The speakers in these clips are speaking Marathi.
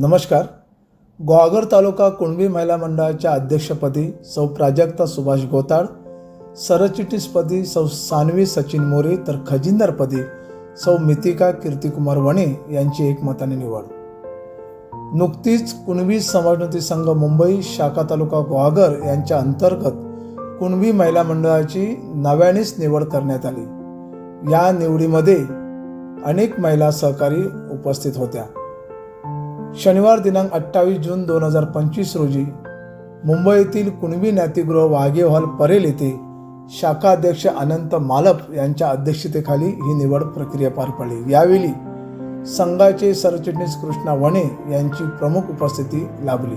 नमस्कार. ग्वागर तालुका कुणबी महिला मंडळाच्या अध्यक्षपदी सौ प्राजक्ता सुभाष गोताळ सरचिटणीसपदी सौ सानवी सचिन मोरे तर खजिनदारपदी सौ मितिका कीर्तिकुमार वणे यांची एकमताने निवड. नुकतीच कुणबी समाजोन्नती संघ मुंबई शाखा तालुका ग्वागर यांच्या अंतर्गत कुणबी महिला मंडळाची नव्यानेच निवड करण्यात आली. या निवडीमध्ये अनेक महिला सहकारी उपस्थित होत्या. शनिवार दिनांक अठ्ठावीस जून दोन हजार पंचवीस रोजी मुंबईतील कुणबी नातीगृह वाघे हॉल परेल येथे शाखा अध्यक्ष अनंत मालप यांच्या अध्यक्षतेखाली ही निवड प्रक्रिया पार पडली. यावेळी संघाचे सरचिटणीस कृष्णा वणे यांची प्रमुख उपस्थिती लाभली.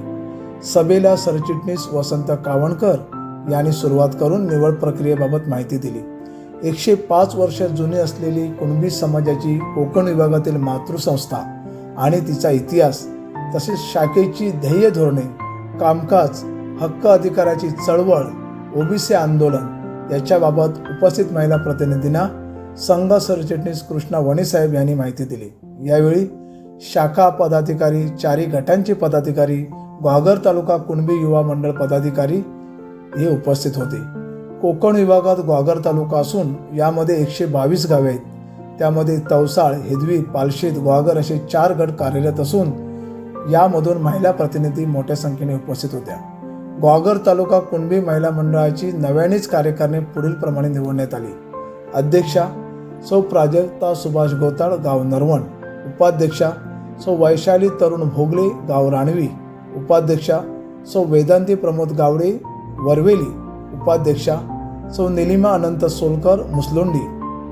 सभेला सरचिटणीस वसंत कावणकर यांनी सुरुवात करून निवड प्रक्रियेबाबत माहिती दिली. एकशे पाच वर्ष जुनी असलेली कुणबी समाजाची कोकण विभागातील मातृसंस्था आणि तिचा इतिहास तसेच शाखेची ध्येय धोरणे कामकाज हक्क अधिकाराची चळवळ ओबीसी आंदोलन याच्याबाबत उपस्थित महिला प्रतिनिधींना संघ सरचिटणीस कृष्णा वणेसाहेब यांनी माहिती दिली. यावेळी शाखा पदाधिकारी चारी गटांचे पदाधिकारी ग्वागर तालुका कुणबी युवा मंडळ पदाधिकारी हे उपस्थित होते. कोकण विभागात ग्वागर तालुका असून यामध्ये एकशे बावीस गावे आहेत. त्यामध्ये तवसाळ हेदवी पालशेत ग्वागर असे चार गट कार्यरत असून यामधून महिला प्रतिनिधी मोठ्या संख्येने उपस्थित होत्या. ग्वागर तालुका कुणबी महिला मंडळाची नव्यानेच कार्यकारिणी पुढील प्रमाणे निवडण्यात आली. अध्यक्षा सौ प्राजक्ता सुभाष गोताळ गाव नरवण. उपाध्यक्षा सौ वैशाली तरुण भोगले गाव राणवी उपाध्यक्षा सौ वेदांती प्रमोद गावडे वरवेली. उपाध्यक्षा सौ निलिमा अनंत सोलकर मुसलोंडी.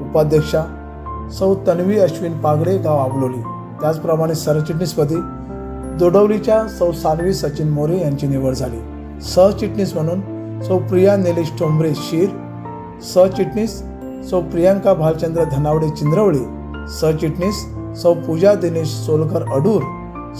उपाध्यक्षा सौ तन्वी अश्विन पागडे गाव आवलोली त्याचप्रमाणे सरचिटणीसपदी दोडवलीच्या सौ सानवी सचिन मोरे यांची निवड झाली. सहचिटणीस म्हणून सौ प्रिया निलेश टोंबरे शीर सहचिटणीस सौ प्रियांका भालचंद्र धनावडे चिंद्रवळी सहचिटणीस सौ पूजा दिनेश सोलकर अडूर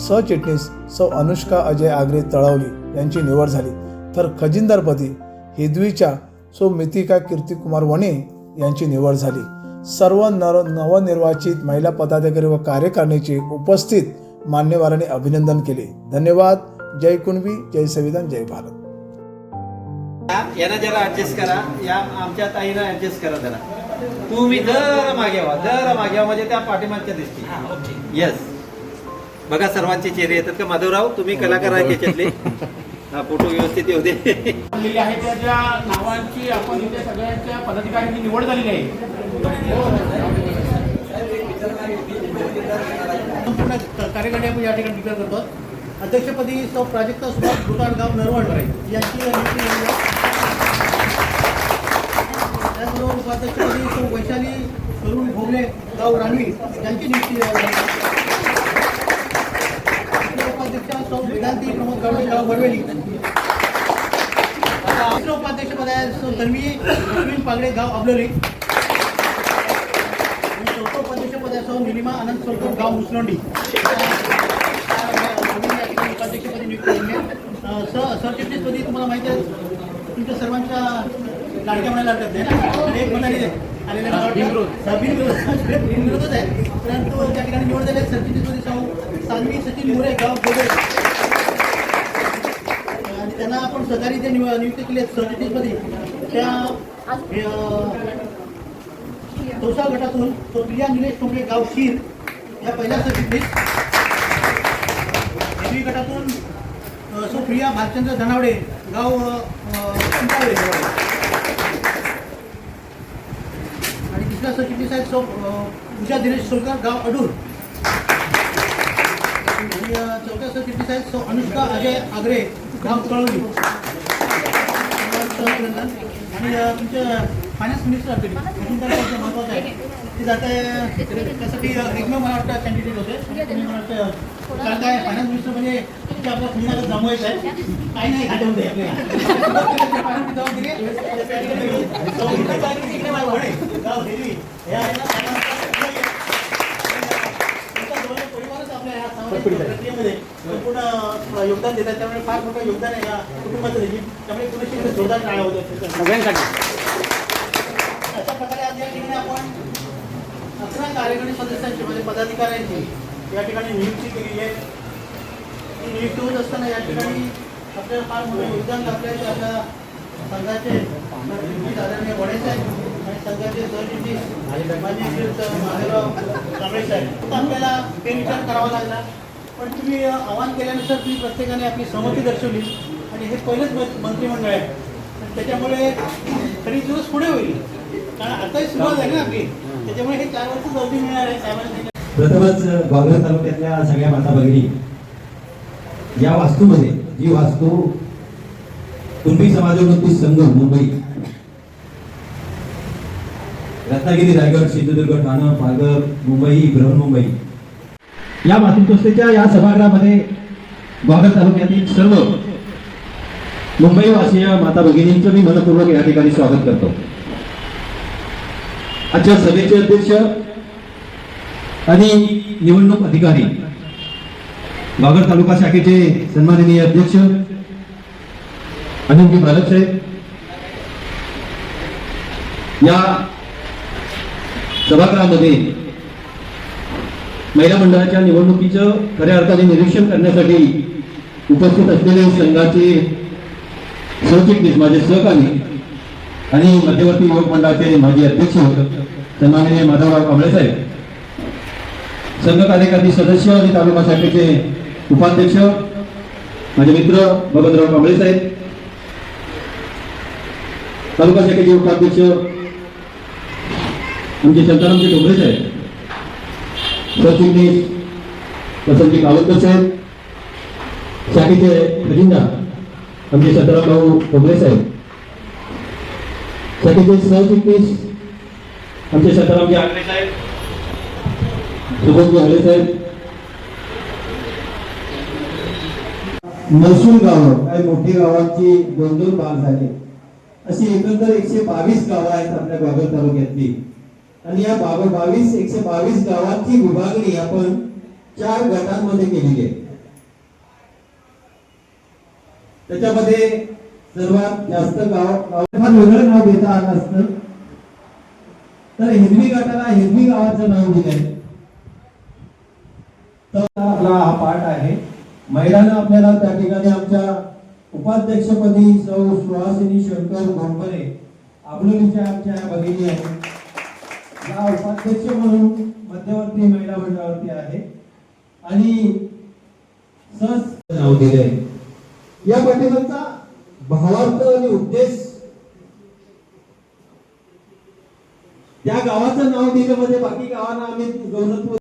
सहचिटणीस सौ अनुष्का अजय आगरे तळवली यांची निवड झाली. तर खजिनदारपदी हिदवीच्या सौ मितिका कीर्तिकुमार वणे यांची निवड झाली. सर्व नर नवनिर्वाचित महिला पदाधिकारी व कार्यकारिणीचे उपस्थित मान्यवरांनी अभिनंदन केले. धन्यवाद. जय कुणबी जय संविधान जय भारत. या- यांना जरा ऍडजस्ट करा. या आमच्या ताईला ऍडजस्ट करा जरा. तुम्ही दर मागे व्हा दर मागे व्हा म्हणजे त्या पाठीमागच्या दिसतील. येस बघा सर्वांचे चेहरे येतात का? माधवराव तुम्ही कलाकार आहे त्याच्यातले हा फोटो व्यवस्थित येऊ दे. आहे त्या ज्या नावांची आपण इथे सगळ्यांच्या पदाधिकाऱ्यांची निवड झालेली आहे. संपूर्ण कार्यकारी आपण या ठिकाणी डिक्लेअर करतो. अध्यक्षपदी सौ प्राजक्ता सुभाष गाव नरवण यांची त्याचबरोबर उपाध्यक्षपदी सौ वैशाली तरुण भोगले गाव रानवी यांची नियुक्ती झालेली आहे. दुसरे उपाध्यक्ष वेदांती प्रमोद गावडे गाव वडवेली उपाध्यक्ष आहे. तन्वी अश्विन पागडे गाव अबलोली आणि चौथं उपाध्यक्ष आहे सो निलिमा आनंद सोलकर गाव मुसलोंडी उपाध्यक्षपदी नियुक्त सरचिटणीसपदी तुम्हाला माहिती आहे तुमच्या सर्वांच्या लाडक्या म्हणायला लागतात आणि एक आलेले बिनविरोधच आहे परंतु त्या ठिकाणी निवड झाली सरचिटणीसपदी शाहू. सानवी सचिन मोरे गाव गोगळे आणि त्यांना आपण सहकारी जे नियुक्त केले आहेत सरचिटणीसमध्ये त्या चौसा गटातून तो प्रिया निलेश टोंबे गाव शीर या पहिल्या सरचिटणीस हेवी गटातून सुप्रिया सो प्रिया भालचंद्र धनावडे गाव आणि तिसरा सरचिटणीस आहेत सो पूजा दिनेश सोलकर गाव अडूर. चौथ्या सरचिटणीस आहेत सौ अनुष्का अजय आगरे गाव कळवली आणि तुमचे फायनान्स मिनिस्टर असतील महत्वाचं आहे ते जात आहे त्यासाठी एकमेव मला वाटतं कॅन्डिडेट होते तुम्ही मला वाटतं कारण काय फायनान्स मिनिस्टर म्हणजे तुमच्या आपल्या पुण्याला जमवायचं आहे काही नाही घाटवून आपल्याला फायनान्स जाऊन दिले त्या ठिकाणी सौ मिनिस्टर आणि तिकडे मला वडे, गाव हेरवी. हे आहे ना, फायनान्स तुमचा जवळ सामाजिक प्रक्रियेमध्ये संपूर्ण योगदान देतात. त्यामुळे फार मोठं योगदान आहे या कुटुंबाचं देखील त्यामुळे पुरेशी जोरदार टाळा होतो सगळ्यांसाठी. अशा प्रकारे आज या ठिकाणी आपण अकरा कार्यकारिणी सदस्यांची म्हणजे पदाधिकाऱ्यांची या ठिकाणी नियुक्ती केलेली आहे. ती नियुक्ती होत असताना या ठिकाणी आपल्याला फार मोठं योगदान लाभलं आहे आपल्या संघाचे आदरणीय वडे साहेब आणि संघाचे सरचिटणीस माजी कांबळे साहेब आपल्याला करावा लागला पण तुम्ही आवाहन केल्यानुसार तुम्ही प्रत्येकाने आपली सहमती दर्शवली. आणि हे पहिलंच मंत्रिमंडळ आहे. त्याच्यामुळे तरी दिवस पुढे होईल. कारण आताही सुरुवात झाली ना आपली. त्याच्यामुळे हे चार वर्ष अवधी मिळणार आहे. साहेबांना प्रथमच ग्वाल्हेर तालुक्यातल्या सगळ्या माता भगिनी या वास्तूमध्ये जी वास्तू कुणबी समाजोन्नती संघ मुंबई रत्नागिरी रायगड सिंधुदुर्ग ठाणे पालघर मुंबई बृहन्मुंबई या मातृसंस्थेच्या या सभागृहामध्ये ग्वाल्हेर तालुक्यातील सर्व मुंबईवासीय माता भगिनींचं मी मनपूर्वक या ठिकाणी स्वागत करतो. आजच्या सभेचे अध्यक्ष आणि निवडणूक अधिकारी बागर तालुका शाखेचे सन्माननीय अध्यक्ष अनिलजी बालक साहेब या सभागृहामध्ये महिला मंडळाच्या निवडणुकीचं खऱ्या अर्थाने निरीक्षण करण्यासाठी उपस्थित असलेले संघाचे सरचिटणीस माझे सहकारी आणि मध्यवर्ती युवक मंडळाचे माजी अध्यक्ष सन्माननीय माधवराव कांबळे साहेब. संघ कार्यकारी सदस्य आणि तालुका शाखेचे उपाध्यक्ष माझे मित्र बबनराव कांबळे साहेब. तालुका शाखेचे उपाध्यक्ष आमचे शांतारामजी डोंगरे साहेब सरचिटणीस वसंतजी कावतकर साहेब शाखेचे खजिनदार आमचे शांताराम भाऊ डोंगरे साहेब शाखेचे सरचिटणीस आमचे शांतारामजी आंगरे साहेब सुबोधजी हले साहेब महसूल गावं काही मोठी गावांची दोन दोन भाग झाले. अशी एकंदर एकशे बावीस गावं आहेत आपल्या बागर तालुक्यातली. आणि या बाबा बावीस एकशे बावीस गावांची विभागणी आपण चार गटांमध्ये केलेली आहे. त्याच्यामध्ये सर्वात जास्त गाव फार वेगळं नाव देता आलं असतं. तर हिरवी गटाला हिरवी गावाचं नाव दिलंय. तर आपला हा पाठ आहे. महिलांना आपल्याला त्या ठिकाणी आमच्या उपाध्यक्षपदी सौ सुहासिनी शंकर गोंबरे आपल्या आमच्या भगिनी आहेत या उपाध्यक्ष म्हणून मध्यवर्ती महिला मंडळावरती आहे. आणि सहज नाव दिले या पाठिंबाचा भावार्थ आणि उद्देश? त्या गावाचं नाव दिलं म्हणजे बाकी गावांना आम्ही गौरव